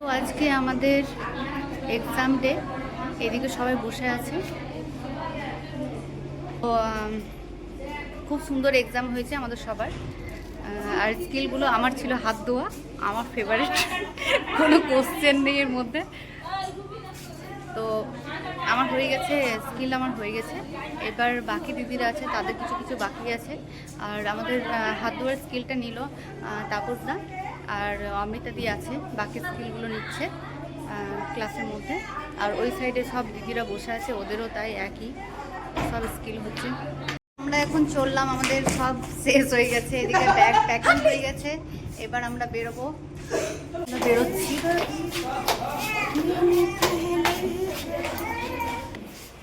তো আজকে আমাদের এক্সাম ডে এদিকে সবাই বসে আছে। তো খুব সুন্দর এক্সাম হয়েছে আমাদের সবার। আর স্কিলগুলো আমার ছিল হাত ধোয়া, আমার ফেভারিট কোনো কোশ্চেন নেই এর মধ্যে। তো, আমার হয়ে গেছে স্কিল আমার হয়ে গেছে। এবার বাকি দিদিরা আছে, তাদের কিছু কিছু বাকি আছে। আর আমাদের হাত ধোয়ার স্কিলটা নিল তাপসদা। আর অমৃতা দি আছে, বাকি স্কিলগুলো নিচ্ছে ক্লাসের মধ্যে। আর ওই সাইডে সব দিদিরা বসে আছে, ওদেরও তাই একই। সব স্কিল হচ্ছে। আমরা এখন চললাম, আমাদের সব শেষ হয়ে গেছে, এদিকে ব্যাগ প্যাকিং হয়ে গেছে। এবার আমরা বেরোবো। আমরা বেরোচ্ছি।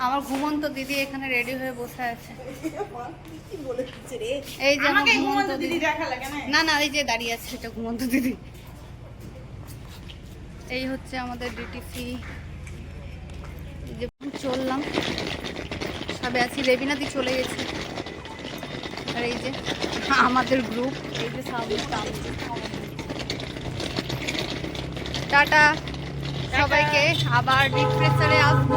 আমার ঘুমন্ত দিদি এখানে রেডি হয়ে বসে আছে। এই যে ঘুমন্ত দিদি। না না ওই যে দাঁড়িয়ে আছে এটা ঘুমন্ত দিদি। এই হচ্ছে আমাদের ডিটিসি যে চললাম। সবে আছি রেবিনাদি চলে গেছে। আর এই যে আমাদের গ্রুপ এই যে টাটা। সবাইকে আবার রিফ্রেশারে আসব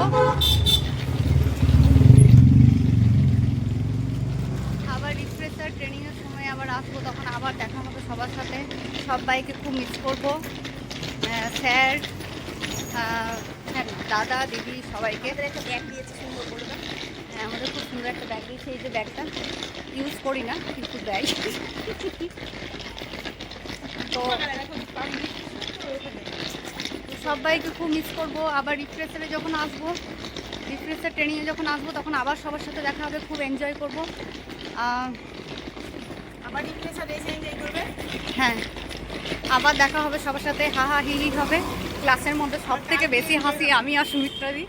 আবার রিফ্রেশার ট্রেনিং এর সময় আবার আসব তখন আবার দেখা হবে সবার সাথে। সবাইকে খুব মিস করব। স্যার হ্যাঁ দাদা দিদি সবাইকে। একটা ব্যাগ দিয়েছে সুন্দর করবে হ্যাঁ আমাদের খুব সুন্দর একটা ব্যাগ দিয়েছে। এই যে ব্যাগটা ইউজ করি না কিন্তু দেয়। তো সবাইকে খুব মিস করব। আবার রিফ্রেশারে যখন আসব রিফ্রেশার ট্রেনিংয়ে যখন আসব তখন আবার সবার সাথে দেখা হবে খুব এনজয় করব। আবার করবে? হ্যাঁ। আবার দেখা হবে, সবার সাথে হা হা হি হি হবে। ক্লাসের মধ্যে সব থেকে বেশি হাসি আমি আর সুমিত্রা দি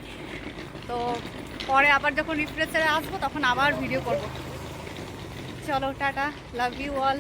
তো পরে আবার যখন রিফ্রেশারে আসব, তখন আবার ভিডিও করব। চলো, টাটা। Love you all